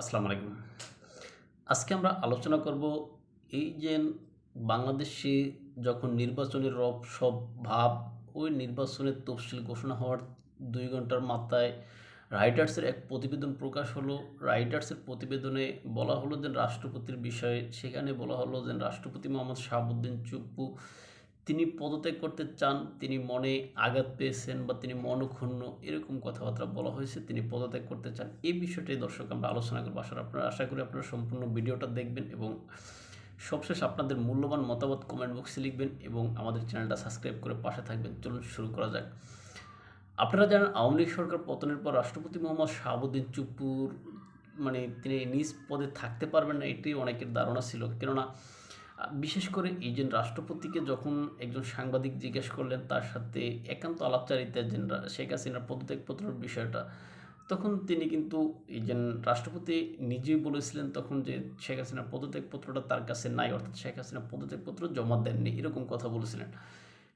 আসসালামু আলাইকুম। আজকে আমরা আলোচনা করব এই যে বাংলাদেশে যখন নির্বাচনের রব সব ভাব, ওই নির্বাচনের তফসিল ঘোষণা হওয়ার দুই ঘণ্টার মাথায় রাইটার্সের এক প্রতিবেদন প্রকাশ হলো। রাইটার্সের প্রতিবেদনে বলা হলো যে রাষ্ট্রপতির বিষয়ে, সেখানে বলা হলো যে রাষ্ট্রপতি মোহাম্মদ শাহাবুদ্দিন চুপ্পু তিনি পদত্যাগ করতে চান, তিনি মনে আঘাত পেয়েছেন বা তিনি মনক্ষুণ্ণ এরকম কথাবার্তা বলা হয়েছে, তিনি পদত্যাগ করতে চান। এই বিষয়টি দর্শক, আমরা আলোচনা করব। আসার আপনারা, আশা করি আপনারা সম্পূর্ণ ভিডিওটা দেখবেন এবং সবশেষ আপনাদের মূল্যবান মতামত কমেন্ট বক্সে লিখবেন এবং আমাদের চ্যানেলটা সাবস্ক্রাইব করে পাশে থাকবেন। চলুন শুরু করা যাক। আপনারা জানেন, আওয়ামী লীগ সরকার পতনের পর রাষ্ট্রপতি মোহাম্মদ শাহাবুদ্দিন চুপুর মানে তিনি নিজ পদে থাকতে পারবেন না, এটি অনেকের ধারণা ছিল। কেননা বিশেষ করে যে রাষ্ট্রপতিকে যখন একজন সাংবাদিক জিজ্ঞেস করলেন, তার সাথে একান্ত আলাপচারিতা যে শেখ হাসিনার পদত্যাগপত্রের বিষয়টা, তখন তিনি কিন্তু যে রাষ্ট্রপতি নিজেই বলেছিলেন তখন যে শেখ হাসিনার পদত্যাগপত্রটা তার কাছে নাই, অর্থাৎ শেখ হাসিনা পদত্যাগপত্র জমা দেননি, এরকম কথা বলেছিলেন।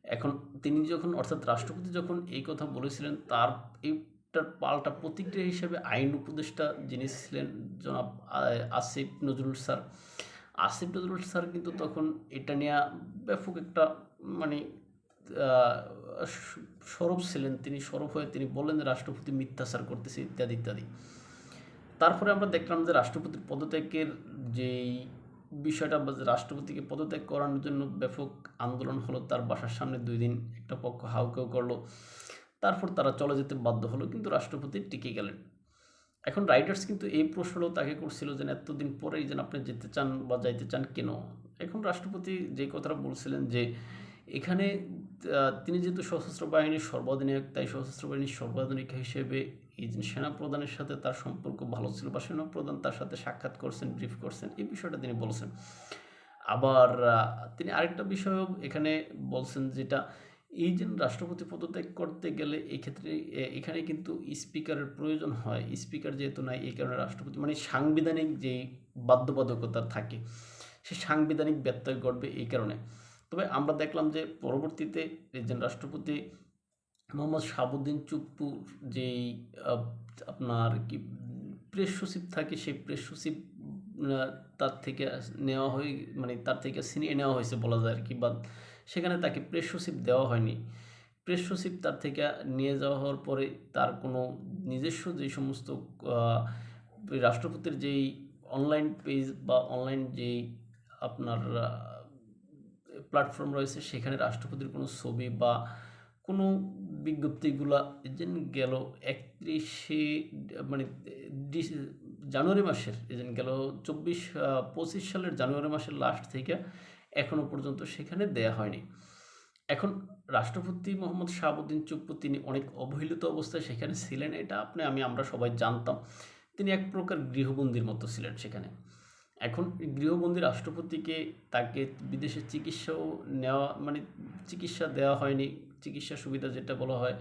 এখন তিনি যখন, অর্থাৎ রাষ্ট্রপতি যখন এই কথা বলেছিলেন, তার এইটার পাল্টা প্রতিক্রিয়া হিসেবে আইন উপদেষ্টা যিনি ছিলেন জনাব আসিফ নজরুল স্যার আসিফ নজরুল স্যার কিন্তু তখন এটা নিয়ে ব্যাপক একটা মানে সরব ছিলেন। তিনি সরব হয়ে তিনি বললেন যে, রাষ্ট্রপতি মিথ্যাচার করতেছে, ইত্যাদি ইত্যাদি। তারপরে আমরা দেখলাম যে রাষ্ট্রপতির পদত্যাগের যেই বিষয়টা রাষ্ট্রপতিকে পদত্যাগ করানোর জন্য ব্যাপক আন্দোলন হলো, তার বাসার সামনে দুই দিন একটা পক্ষ হাউকেও করল। তারপর তারা চলে যেতে বাধ্য হলো, কিন্তু রাষ্ট্রপতি টিকে গেলেন। এখন রাইটার্স কিন্তু এই প্রশ্নও তাকে করছিল যে এতদিন পরেই যেন আপনি যেতে চান বা যাইতে চান কেন? এখন রাষ্ট্রপতি যে কথাটা বলছিলেন যে, এখানে তিনি যেহেতু সশস্ত্র বাহিনীর সর্বাধিনায়ক, তাই সশস্ত্র বাহিনীর সর্বাধিনায়ক হিসেবে এই যে সেনা প্রধানের সাথে তার সম্পর্ক ভালো ছিল বা সেনা প্রধান তার সাথে সাক্ষাৎ করছেন ব্রিফ করছেন, এই বিষয়টা তিনি বলছেন। আবার তিনি আরেকটা বিষয়ও এখানে বলছেন যেটা এই যে রাষ্ট্রপতি পদত্যাগ করতে গেলে এই ক্ষেত্রে এখানে কিন্তু স্পিকারের প্রয়োজন হয়। স্পিকার যেহেতু নাই, এই কারণে রাষ্ট্রপতি মানে সাংবিধানিক যেই বাধ্যবাধকতা থাকে, সে সাংবিধানিক ব্যত্যয় ঘটবে এই কারণে। তবে আমরা দেখলাম যে পরবর্তীতে যে রাষ্ট্রপতি মোহাম্মদ শাহাবুদ্দিন চুপ্পুর যেই আপনার কি প্রেস সচিব থাকে, সেই প্রেস সচিব তার থেকে নেওয়া হয়ে মানে তার থেকে ছিনিয়ে নেওয়া হয়েছে বলা যায় আর কি, বা সেখানে তাকে প্রেস দেওয়া হয়নি। প্রেস তার থেকে নিয়ে যাওয়া হওয়ার পরে তার কোনো নিজস্ব যে সমস্ত রাষ্ট্রপতির যেই অনলাইন পেজ বা অনলাইন যেই আপনার প্ল্যাটফর্ম রয়েছে, সেখানে রাষ্ট্রপতির কোনো ছবি বা কোনো বিজ্ঞপ্তিগুলা যেন গেল একত্রিশে মানে জানুয়ারি মাসের এজেন গেল চব্বিশ পঁচিশ সালের জানুয়ারি মাসের লাস্ট থেকে এখনও পর্যন্ত সেখানে দেয়া হয়নি। এখন রাষ্ট্রপতি মোহাম্মদ শাহাবুদ্দিন চুপ্পু তিনি অনেক অবহেলিত অবস্থায় সেখানে ছিলেন, এটা আপনি, আমি, আমরা সবাই জানতাম। তিনি এক প্রকার গৃহবন্দির মতো ছিলেন সেখানে। এখন গৃহবন্দী রাষ্ট্রপতিকে তাকে বিদেশে চিকিৎসাও নেওয়া মানে চিকিৎসা দেওয়া হয়নি, চিকিৎসা সুবিধা যেটা বলা হয়।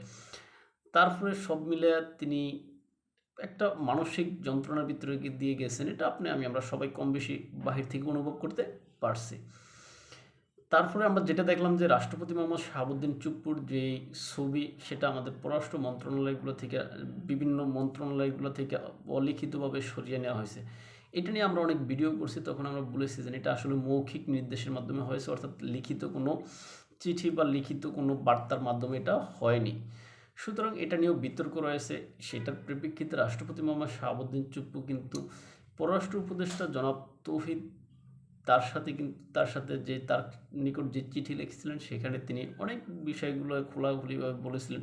তারপরে সব মিলে তিনি একটা মানসিক যন্ত্রণার ভিতরে দিয়ে গেছেন, এটা আপনি, আমি, আমরা সবাই কম বেশি বাহির থেকে অনুভব করতে পারছি। তারপরে আমরা যেটা দেখলাম যে রাষ্ট্রপতি মোহাম্মদ শাহাবুদ্দিন চুপ্পুর যে ছবি, সেটা আমাদের পররাষ্ট্র মন্ত্রণালয়গুলো থেকে, বিভিন্ন মন্ত্রণালয়গুলো থেকে অলিখিতভাবে সরিয়ে নেওয়া হয়েছে। এটা নিয়ে আমরা অনেক ভিডিও করছি, তখন আমরা বলেছি যে এটা আসলে মৌখিক নির্দেশের মাধ্যমে হয়েছে, অর্থাৎ লিখিত কোনো চিঠি বা লিখিত কোনো বার্তার মাধ্যমে এটা হয়নি। সুতরাং এটা নিয়েও বিতর্ক রয়েছে, সেটার পরিপ্রেক্ষিতে রাষ্ট্রপতি মোহাম্মদ শাহাবুদ্দিন চুপ্পু কিন্তু পররাষ্ট্র উপদেষ্টা জনাব তৌহিদ তার সাথে কিন্তু, তার সাথে যে তার নিকট যে চিঠি লিখেছিলেন, সেখানে তিনি অনেক বিষয়গুলো খোলাখুলিভাবে বলেছিলেন।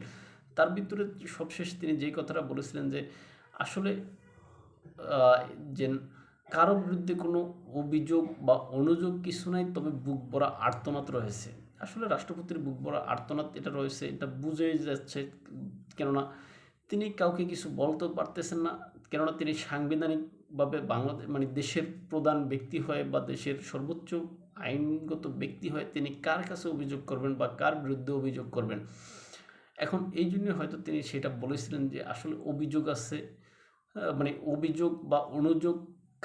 তার ভিতরে সবশেষ তিনি যেই কথাটা বলেছিলেন যে, আসলে যে কারও বিরুদ্ধে কোনো অভিযোগ বা অনুযোগ কিছু নাই, তবে বুক ভরা আর্তনাদ রয়েছে। আসলে রাষ্ট্রপতির বুক ভরা আর্তনাদ এটা রয়েছে, এটা বুঝে যাচ্ছে, কেননা তিনি কাউকে কিছু বলতেও পারতেছেন না, কেননা তিনি সাংবিধানিকভাবে বাংলাদেশ মানে দেশের প্রধান ব্যক্তি হয়ে বা দেশের সর্বোচ্চ আইনগত ব্যক্তি হয়ে, তিনি কার কাছে অভিযোগ করবেন বা কার বিরুদ্ধে অভিযোগ করবেন? এখন এই জন্য হয়তো তিনি সেটা বলেছিলেন যে আসলে অভিযোগ আছে মানে অভিযোগ বা অনুযোগ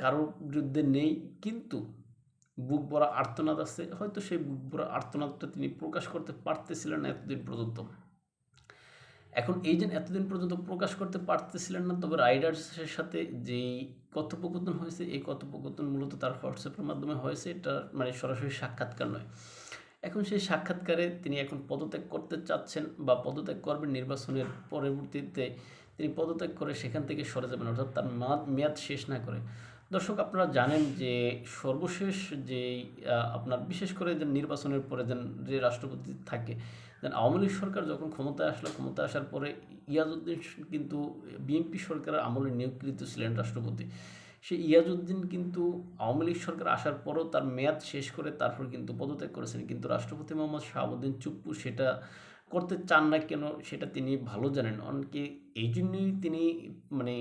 কারোর বিরুদ্ধে নেই, কিন্তু বুক ভরা আর্তনাদ আছে। হয়তো সেই বুক ভরা আর্তনাদটা তিনি প্রকাশ করতে পারতেছিলেন এতদিন পর্যন্ত। এখন এই যে এতদিন পর্যন্ত প্রকাশ করতে পারতেছিলেন না, তবে রাইডার্সের সাথে যেই কথোপকথন হয়েছে, এই কথোপকথন মূলত তার হোয়াটসঅ্যাপের মাধ্যমে হয়েছে। এটা মানে সরাসরি সাক্ষাৎকার নয়। এখন সেই সাক্ষাৎকারে তিনি এখন পদত্যাগ করতে চাচ্ছেন বা পদত্যাগ করবেন নির্বাচনের পরবর্তীতে, তিনি পদত্যাগ করে সেখান থেকে সরে যাবেন, অর্থাৎ তার মেয়াদ- মেয়াদ শেষ না করে। দর্শক, আপনারা জানেন যে সর্বশেষ যে আপনার বিশেষ করে যে নির্বাচনের পরে যেন যে রাষ্ট্রপতি থাকে, দেন আওয়ামী লীগ সরকার যখন ক্ষমতায় আসলো, ক্ষমতায় আসার পরে ইয়াজউদ্দিন কিন্তু বিএনপি সরকারের আমলে নিয়োগকৃত ছিলেন রাষ্ট্রপতি। সেই ইয়াজউদ্দিন কিন্তু আওয়ামী লীগ সরকার আসার পরও তার মেয়াদ শেষ করে তারপর কিন্তু পদত্যাগ করেছেন। কিন্তু রাষ্ট্রপতি মোহাম্মদ শাহাবুদ্দিন চুপ্পু সেটা করতে চান না কেন, সেটা তিনি ভালো জানেন। অনেকে এই জন্যই তিনি মানে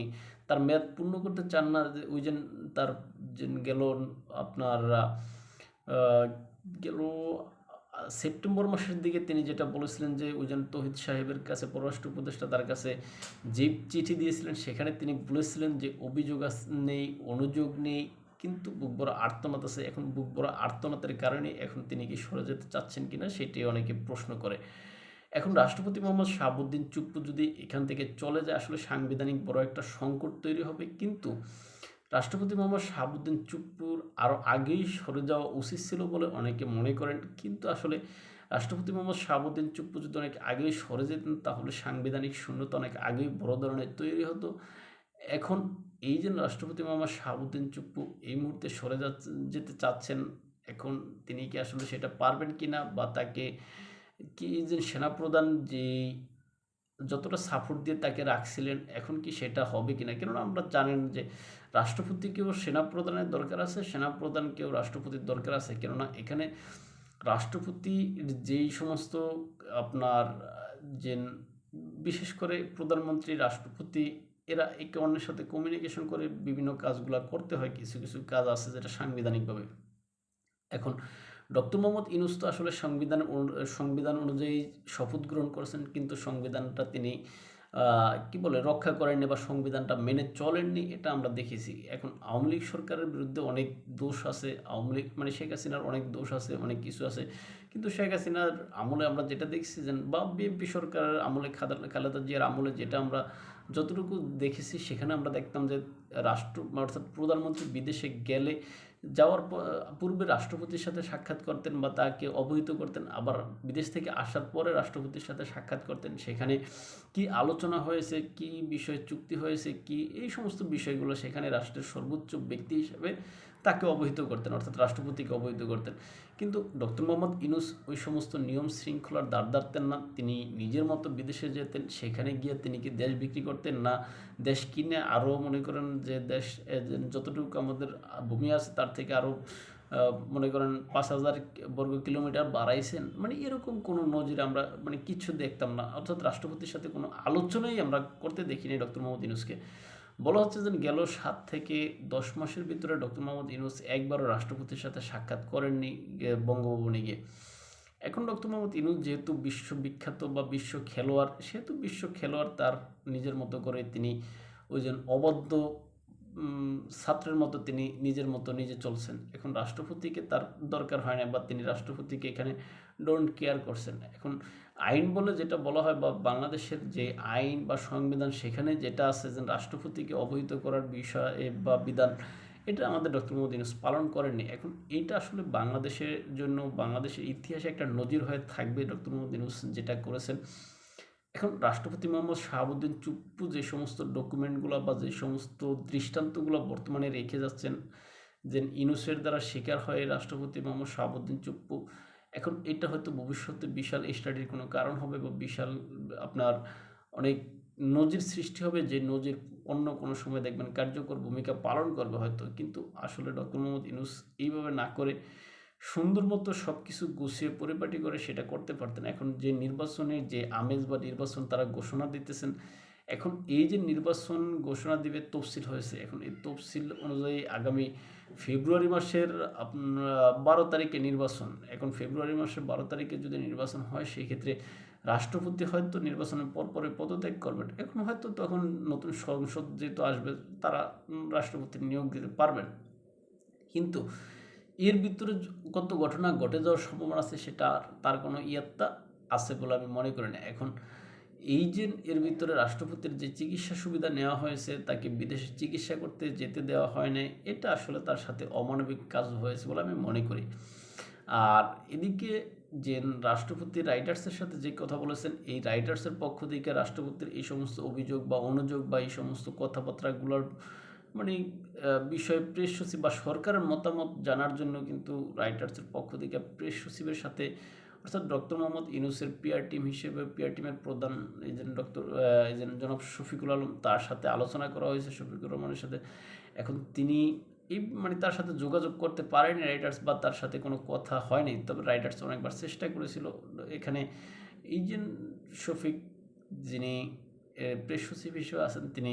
তার মেয়াদ পূর্ণ করতে চান না, যে ওই যে তার গেল আপনার গেল সেপ্টেম্বর মাসের দিকে তিনি যেটা বলেছিলেন যে যে তহিদ সাহেবের কাছে পররাষ্ট্র উপদেষ্টা তার কাছে যে চিঠি দিয়েছিলেন, সেখানে তিনি বলেছিলেন যে অভিযোগ নেই, অনুযোগ নেই, কিন্তু বুক বড় আর্তনাদ আছে। এখন বুক বড় আর্তনাদের কারণে এখন তিনি কি সরে যেতে চাচ্ছেন কিনা, সেটি অনেকে প্রশ্ন করে। এখন রাষ্ট্রপতি মোহাম্মদ শাহাবুদ্দিন চুপ্পু যদি এখান থেকে চলে যায়, আসলে সাংবিধানিক বড় একটা সংকট তৈরি হবে। কিন্তু রাষ্ট্রপতি মোহাম্মদ শাহাবুদ্দিন চুপ্পুর আরও আগেই সরে যাওয়া উচিত ছিল বলে অনেকে মনে করেন। কিন্তু আসলে রাষ্ট্রপতি মোহাম্মদ শাহাবুদ্দিন চুপ্পু যদি অনেক আগেই সরে যেতেন, তাহলে সাংবিধানিক শূন্যতা অনেক আগেই বড় ধরনের তৈরি হতো। এখন এই যে রাষ্ট্রপতি মোহাম্মদ শাহাবুদ্দিন চুপ্পু এই মুহূর্তে সরে যাচ্ছে যেতে চাচ্ছেন, এখন তিনি কি আসলে সেটা পারবেন কিনা বা তাকে কি যে সেনাপ্রধান যে যতটা সাপোর্ট দিয়ে তাকে রাখছিলেন, এখন কি সেটা হবে কিনা? কেননা আমরা জানেন যে রাষ্ট্রপতিকেও সেনাপ্রধানের দরকার আছে সেনাপ্রধানকেও রাষ্ট্রপতির দরকার আছে। কেননা এখানে রাষ্ট্রপতি যেই সমস্ত আপনার যে বিশেষ করে প্রধানমন্ত্রী, রাষ্ট্রপতি, এরা একে অন্যের সাথে কমিউনিকেশন করে বিভিন্ন কাজগুলো করতে হয়। কিছু কিছু কাজ আছে যেটা সাংবিধানিকভাবে। এখন ডক্টর মোহাম্মদ ইনুস তো আসলে সংবিধান সংবিধান অনুযায়ী শপথ গ্রহণ করেছেন, কিন্তু সংবিধানটা তিনি কি বলে, রক্ষা করেননি বা সংবিধানটা মেনে চলেননি, এটা আমরা দেখেছি। এখন আওয়ামী লীগ সরকারের বিরুদ্ধে অনেক দোষ আছে, আওয়ামী লীগ মানে শেখ হাসিনার অনেক দোষ আছে, অনেক কিছু আছে। কিন্তু শেখ হাসিনার আমলে আমরা যেটা দেখছি যে, বা বিএনপি সরকারের আমলে খালেদা জিয়ার আমলে যেটা আমরা যতটুকু দেখেছি, সেখানে আমরা দেখতাম যে রাষ্ট্র, অর্থাৎ প্রধানমন্ত্রী বিদেশে গেলে যাওয়ার পূর্বে রাষ্ট্রপতির সাথে সাক্ষাৎ করতেন বা তাকে অবহিত করতেন, আবার বিদেশ থেকে আসার পরে রাষ্ট্রপতির সাথে সাক্ষাৎ করতেন। সেখানে কি আলোচনা হয়েছে, কি বিষয়ে চুক্তি হয়েছে, কি এই সমস্ত বিষয়গুলো সেখানে রাষ্ট্রের সর্বোচ্চ ব্যক্তি হিসেবে তাকে অবহিত করতেন, অর্থাৎ রাষ্ট্রপতিকে অবহিত করতেন। কিন্তু ডক্টর মোহাম্মদ ইনুস ওই সমস্ত নিয়ম শৃঙ্খলার দ্বার দাঁড়তেন না। তিনি নিজের মতো বিদেশে যেতেন, সেখানে গিয়ে তিনি কি দেশ বিক্রি করতেন না? দেশ কিনে আরও মনে করেন যে দেশ যতটুকু আমাদের ভূমি আছে তার থেকে আরও মনে করেন পাঁচ হাজার বর্গ কিলোমিটার বাড়াইছেন। মানে এরকম কোনো নজির আমরা মানে কিছু দেখতাম না। অর্থাৎ রাষ্ট্রপতির সাথে কোনো আলোচনাই আমরা করতে দেখিনি ডক্টর মোহাম্মদ ইনুসকে বলা হচ্ছে যে গেল সাত থেকে দশ মাসের ভিতরে ডক্টর মোহাম্মদ ইনুস একবারও রাষ্ট্রপতির সাথে সাক্ষাৎ করেননি বঙ্গভবনে গিয়ে। এখন ডক্টর মোহাম্মদ ইনুস যেহেতু বিশ্ববিখ্যাত বা বিশ্ব খেলোয়াড়, সেহেতু বিশ্ব খেলোয়াড় তার নিজের মতো করে তিনি ওই যে অবদ্ধ ছাত্রের মতো তিনি নিজের মতো নিজে চলছেন। এখন রাষ্ট্রপতিকে তার দরকার হয় না বা তিনি রাষ্ট্রপতিকে এখানে ডোন্ট কেয়ার করছেন এখন আইন বলে যেটা বলা হয় বা বাংলাদেশের যে আইন বা সংবিধান সেখানে যেটা আছে যে রাষ্ট্রপতিকে অবহিত করার বিষয়ে বা বিধান, এটা আমাদের ডক্টর ইউনুস পালন করেননি। এখন এটা আসলে বাংলাদেশের জন্য, বাংলাদেশের ইতিহাসে একটা নজির হয়ে থাকবে ডক্টর ইউনুস যেটা করেছেন। এখন রাষ্ট্রপতি মোহাম্মদ শাহাবুদ্দিন চুপ্পু যে সমস্ত ডকুমেন্টগুলো বা যে সমস্ত দৃষ্টান্তগুলো বর্তমানে রেখে যাচ্ছেন যে ইনুসের দ্বারা শিকার হয় রাষ্ট্রপতি মোহাম্মদ শাহাবুদ্দিন চুপ্পু এখন এটা হয়তো ভবিষ্যতে বিশাল স্টাডির কোনো কারণ হবে বা বিশাল আপনার অনেক নজির সৃষ্টি হবে যে নজির অন্য কোনো সময় দেখবেন কার্যকর ভূমিকা পালন করবে হয়তো। কিন্তু আসলে ডক্টর মোহাম্মদ ইনুস এইভাবে না করে সুন্দর মতো সব কিছু গুছিয়ে পরিপাটি করে সেটা করতে পারতেন। এখন যে নির্বাচনের যে আমেজ বা নির্বাচন তারা ঘোষণা দিতেছেন এখন এই যে নির্বাচন ঘোষণা দিবে তফসিল হয়েছে এখন এই তফসিল অনুযায়ী আগামী ফেব্রুয়ারি মাসের বারো তারিখে নির্বাচন এখন ফেব্রুয়ারি মাসের বারো তারিখে যদি নির্বাচন হয় সেই ক্ষেত্রে রাষ্ট্রপতি হয়তো নির্বাচনের পর পরে পদত্যাগ করবেন। এখন হয়তো তখন নতুন সংসদ যেহেতু আসবে তারা উম, রাষ্ট্রপতির নিয়োগ দিতে পারবেন। কিন্তু এর ভিতরে কত ঘটনা ঘটে যাওয়ার সম্ভাবনা আছে সেটা তার কোনো ইয়ত্তা আছে বলে আমি মনে করি না। এখন এই যে এর ভিতরে রাষ্ট্রপতির যে চিকিৎসা সুবিধা নেওয়া হয়েছে, তাকে বিদেশে চিকিৎসা করতে যেতে দেওয়া হয় না এটা আসলে তার সাথে অমানবিক কাজ হয়েছে বলে আমি মনে করি। আর এদিকে যে রাষ্ট্রপতি রাইটার্সের সাথে যে কথা বলেছেন, এই রাইটার্সের পক্ষ থেকে রাষ্ট্রপতির এই সমস্ত অভিযোগ বা অনুযোগ বা এই সমস্ত কথাবার্তাগুলোর মানে বিষয়ে প্রেস সচিব বা সরকারের মতামত জানার জন্য কিন্তু রাইটার্সের পক্ষ থেকে প্রেস সচিবের সাথে অর্থাৎ ডক্টর মোহাম্মদ ইউনুসের পিআর টিম হিসেবে, পিআর টিমের প্রধান এজেন্ট ডক্টর এজেন্ট জনাব শফিকুল আলম, তার সাথে আলোচনা করা হয়েছে, শফিকুর রহমানের সাথে। এখন তিনি এই মানে তার সাথে যোগাযোগ করতে পারেনি রাইটার্স বা তার সাথে কোনো কথা হয়নি। তবে রাইটার্স অনেকবার চেষ্টা করেছিল। এখানে এই যে শফিক যিনি প্রেস সচিব হিসেবে আছেন, তিনি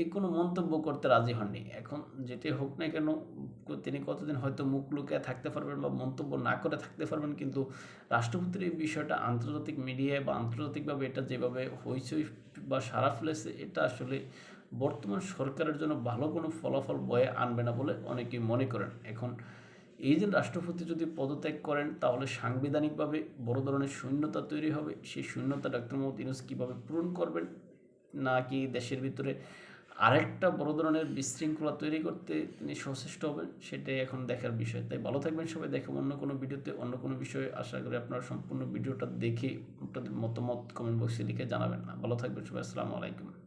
এই কোনো মন্তব্য করতে রাজি হননি। এখন যেটি হোক না কেন তিনি কতদিন হয়তো মুখ লুকিয়ে থাকতে পারবেন বা মন্তব্য না করে থাকতে পারবেন, কিন্তু রাষ্ট্রপতির এই বিষয়টা আন্তর্জাতিক মিডিয়ায় বা আন্তর্জাতিকভাবে এটা যেভাবে হইচই বা সারা ফেলেছে, এটা আসলে বর্তমান সরকারের জন্য ভালো কোনো ফলাফল বয়ে আনবে না বলে অনেকেই মনে করেন। এখন এই যে রাষ্ট্রপতি যদি পদত্যাগ করেন, তাহলে সাংবিধানিকভাবে বড় ধরনের শূন্যতা তৈরি হবে। সেই শূন্যতা ডক্টর মোহাম্মদ ইউনুস কীভাবে পূরণ করবেন, নাকি দেশের ভিতরে আরেকটা বড় ধরনের বিশৃঙ্খলা তৈরি করতে তিনি সচেষ্ট হবেন, সেটাই এখন দেখার বিষয়। তাই ভালো থাকবেন সবাই, দেখো অন্য কোনো ভিডিওতে, অন্য কোনো বিষয়ে। আশা করি আপনারা সম্পূর্ণ ভিডিওটা দেখে, আপনাদের মতামত কমেন্ট বক্সে লিখে জানাবেন না। ভালো থাকবেন সবাই, আসসালামু আলাইকুম।